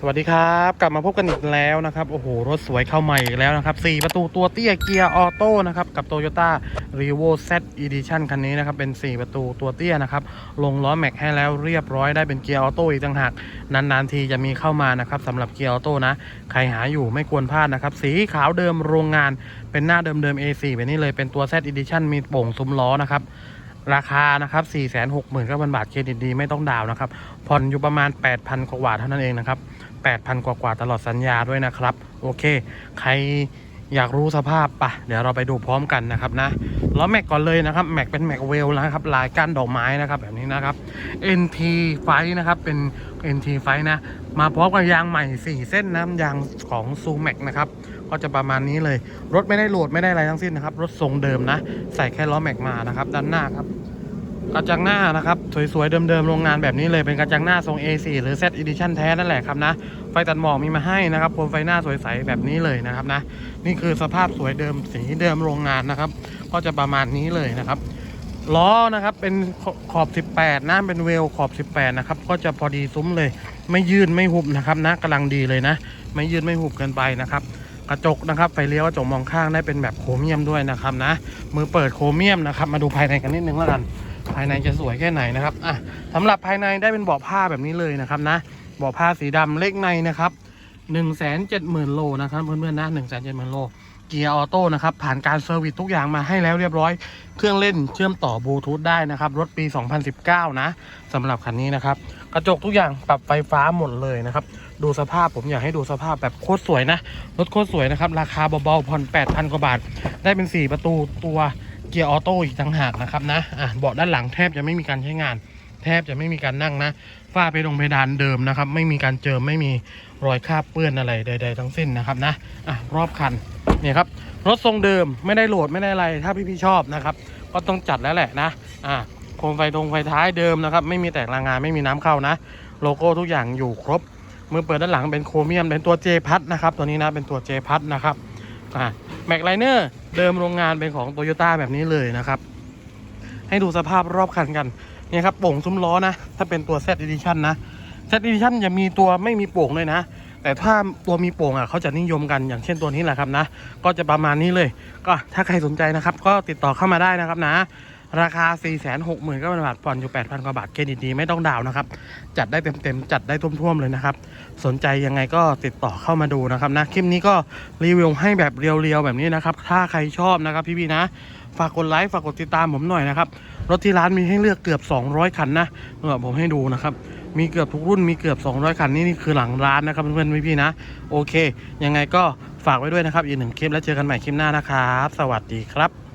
สวัสดีครับ กลับมาพบกันอีกแล้วนะครับโอ้โหรถสวยเข้าใหม่อีกแล้วนะครับ4ประตูตัวเตี้ยเกียร์ออโต้นะครับกับ Toyota r e v o Z Edition คันนี้นะครับเป็น 4 ประตูตัวเตี้ยนะครับลงล้อแม็กให้แล้วเรียบร้อยได้เป็นเกียร์ออโต้อีกต่างหากนานๆทีจะมีเข้ามานะครับสำหรับเกียร์ออโต้นะใครหาอยู่ไม่ควรพลาดนะครับสีขาวเดิมโรงงานเป็นหน้าเดิมๆ A4 แบบนี้เลยเป็นตัว Z Edition มีโป่งซุ้มล้อนะครับ ราคานะครับ 469,000 บาท เครดิตดีไม่ต้องดาวนะครับ ผ่อนอยู่ประมาณ 8,000 กว่าเท่านั้นเองนะครับ 8,000 กว่าๆตลอดสัญญาด้วยนะครับ โอเค ใคร อยากรู้สภาพปะเดี๋ยวเราไปดูพร้อมกันนะครับนะล้อแม็กก่อนเลยนะครับแม็กเป็นแม็กเวลนะครับลายก้านดอกไม้นะครับแบบนี้นะครับ NT ไฟนะครับเป็น NT ไฟนะมาพร้อมกับยางใหม่ 4 เส้นนะยางของซูแม็กนะครับก็จะประมาณนี้เลย รถไม่ได้โหลดไม่ได้อะไรทั้งสิ้นนะครับ รถทรงเดิมนะ ใส่แค่ล้อแม็กมานะครับ ด้านหน้าครับ กระจังหน้านะครับสวยๆเดิมๆโรงงานแบบนี้เลยเป็นกระจังหน้าทรง A4 หรือ Z Edition แท้นั่นแหละครับนะไฟตัดหมอกมีมาให้นะครับโคมไฟหน้าสวยใสแบบนี้เลยนะครับนะนี่คือสภาพสวยเดิมสีเดิมโรงงานนะครับ ก็จะประมาณนี้เลยนะครับล้อนะครับเป็นขอบ 18นะเป็นเวลขอบ 18นะครับก็จะพอดีซุ้มเลย ไม่ยืดไม่หุบนะครับนะกำลังดีเลยนะ ไม่ยืดไม่หุบเกินไปนะครับกระจกนะครับไฟเลี้ยวกระจกมองข้างได้เป็นแบบโครเมียมด้วยนะครับนะมือเปิดโครเมียมนะครับมาดูภายในกันนิดนึงแล้วกัน ภายในจะสวยแค่ไหนนะครับอะสำหรับภายในได้เป็นเบาะผ้าแบบนี้เลยนะครับนะเบาะผ้าสีดำเล็กในนะครับ1นึ่งแสนเจ็ดหมื่นโลนะครับเพื่อนๆนะหนึ่งแสนเจ็ดหมื่นโลเกียร์ออโต้นะครับผ่านการเซอร์วิสทุกอย่างมาให้แล้วเรียบร้อย เครื่องเล่นเชื่อมต่อบลูทูธได้นะครับ รถปี 2019 นะสำหรับคันนี้นะครับ กระจกทุกอย่างปรับไฟฟ้าหมดเลยนะครับ ดูสภาพผมอยากให้ดูสภาพแบบโคตรสวยนะ รถโคตรสวยนะครับ ราคาเบาๆผ่อน 8,000 กว่าบาท ได้เป็น 4 ประตูตัว เกียร์ออโต้อีกต่างหากนะครับนะอะเบาะด้านหลังแทบจะไม่มีการใช้งาน แทบจะไม่มีการนั่งนะฝ้าเพดงเพดานเดิมนะครับ ไม่มีการเจิมไม่มีรอยคราบเปื้อนอะไรใด ๆ ทั้งสิ้นนะครับนะอะรอบคันเนี่ยครับรถทรงเดิมไม่ได้โหลดไม่ได้อะไรถ้าพี่ๆชอบนะครับ ก็ต้องจัดแล้วแหละนะอะโคมไฟตรงไฟท้ายเดิมนะครับ ไม่มีแตกรางงานไม่มีน้ำเข้านะ โลโก้ทุกอย่างอยู่ครบมือเปิดด้านหลังเป็นโครเมียมเป็นตัว J พัดนะครับตัวนี้นะเป็นตัว J พัดนะครับอ่าแม็กไลเนอร์ เดิมโรงงานเป็นของโตโยต้าแบบนี้เลยนะครับ ให้ดูสภาพรอบคันกันเนี่ยครับโป่งซุ้มล้อนะ ถ้าเป็นตัว Z Edition นะ Z Edition จะมีตัวไม่มีโป่งเลยนะ แต่ถ้าตัวมีโป่งอะเขาจะนิยมกันอย่างเช่นตัวนี้แหละครับนะ ก็จะประมาณนี้เลย ก็ถ้าใครสนใจนะครับ ก็ติดต่อเข้ามาได้นะครับนะ ราคา 4 6 0 0 0 0ก็บาทผ่อนอยู่ 8,000 กว่าบาท เครดิตดีไม่ต้องดาวนะครับ จัดได้เต็มๆ จัดได้ท่วมๆ เลยนะครับ สนใจยังไงก็ติดต่อเข้ามาดูนะครับนะ คลิปนี้ก็รีวิวให้แบบเรียวๆ แบบนี้นะครับ ถ้าใครชอบนะครับพี่ๆ นะ ฝากกดไลค์ ฝากกดติดตามผมหน่อยนะครับ รถที่ร้านมีให้เลือกเกือบ 200 คันนะเออผมให้ดูนะครับ มีเกือบทุกรุ่น มีเกือบ 200 คันนี่นี่คือหลังร้านนะครับเพื่อนๆ พี่ๆ นะ โอเค ยังไงก็ฝากไว้ด้วยนะครับ อีกหนึ่งคลิปแล้วเจอกันใหม่คลิปหน้านะครับ สวัสดีครับ